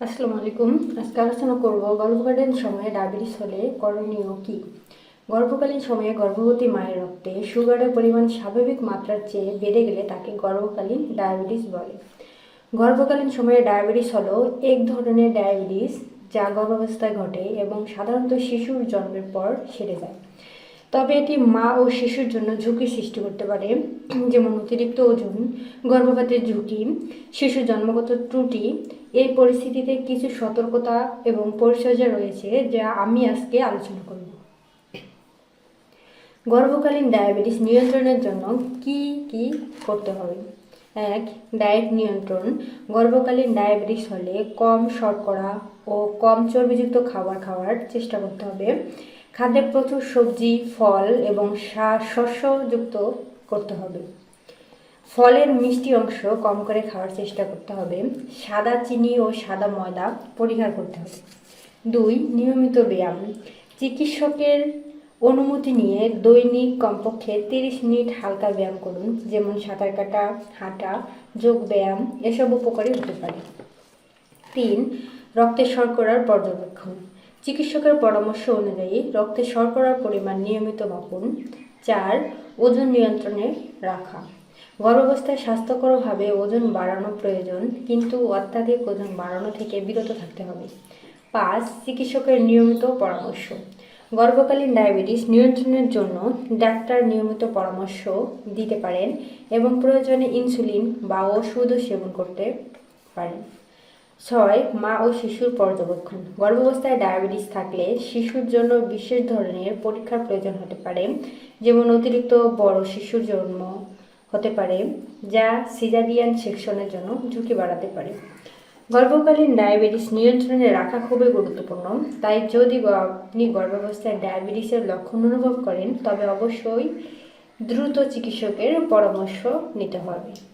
আসসালামু আলাইকুম। আজকে আলোচনা করব গর্ভকালীন সময়ে ডায়াবেটিস হলে করণীয় কি? গর্ভকালীন সময়ে গর্ভবতী মায়ের রক্তে সুগারের পরিমাণ স্বাভাবিক মাত্রার চেয়ে বেড়ে গেলে তাকে গর্ভকালীন ডায়াবেটিস বলে। গর্ভকালীন সময়ে ডায়াবেটিস হলো এক ধরনের ডায়াবেটিস যা গর্ভাবস্থায় ঘটে এবং সাধারণত শিশুর জন্মের পর সেরে যায়। তবে এটি মা ও শিশুর জন্য ঝুঁকি সৃষ্টি করতে পারে। যেমন অতিরিক্ত ওজন, গর্ভপাতের ঝুঁকি, শিশু জন্মগত ত্রুটি, এই পরিস্থিতিতে কিছু সতর্কতা এবং পরিচর্যা রয়েছে যা আমি আজকে আলোচনা করব। গর্ভকালীন ডায়াবেটিস নিয়ন্ত্রণের জন্য কি কি করতে হবে? এক, ডায়েট নিয়ন্ত্রণ। গর্ভকালীন ডায়াবেটিস হলে কম শর্করা ও কম চর্বিযুক্ত খাবার খাওয়ার চেষ্টা করতে হবে। খাদ্যে প্রচুর সবজি, ফল এবং শা- শস্যযুক্ত করতে হবে। ফলের মিষ্টি অংশ কম করে খাওয়ার চেষ্টা করতে হবে। সাদা চিনি ও সাদা ময়দা পরিহার করতে হবে। দুই, নিয়মিত ব্যায়াম। চিকিৎসকের অনুমতি নিয়ে দৈনিক কমপক্ষে তিরিশ মিনিট হালকা ব্যায়াম করুন, যেমন সাঁতার কাটা, হাঁটা, যোগ ব্যায়াম, এসব উপকারী হতে পারে। তিন রক্তের শর্করার পর্যবেক্ষণ। চিকিৎসকের পরামর্শ অনুযায়ী রক্তে শর্করার পরিমাণ নিয়মিত মাপুন। চার, ওজন নিয়ন্ত্রণে রাখা। গর্ভাবস্থায় স্বাস্থ্যকরভাবে ওজন বাড়ানো প্রয়োজন, কিন্তু অত্যাধিক ওজন বাড়ানো থেকে বিরত থাকতে হবে। পাঁচ, চিকিৎসকের নিয়মিত পরামর্শ। গর্ভকালীন ডায়াবেটিস নিয়ন্ত্রণের জন্য ডাক্তার নিয়মিত পরামর্শ দিতে পারেন এবং প্রয়োজনে ইনসুলিন বা ওষুধও সেবন করতে পারেন। ছয়, মা ও শিশুর পর্যবেক্ষণ। গর্ভাবস্থায় ডায়াবেটিস থাকলে শিশুর জন্য বিশেষ ধরনের পরীক্ষার প্রয়োজন হতে পারে, যেমন অতিরিক্ত বড় শিশুর জন্ম হতে পারে, যা সিজারিয়ান সেকশনের জন্য ঝুঁকি বাড়াতে পারে। গর্ভকালীন ডায়াবেটিস নিয়ন্ত্রণে রাখা খুবই গুরুত্বপূর্ণ, তাই যদি আপনি গর্ভাবস্থায় ডায়াবেটিসের লক্ষণ অনুভব করেন, তবে অবশ্যই দ্রুত চিকিৎসকের পরামর্শ নিতে হবে।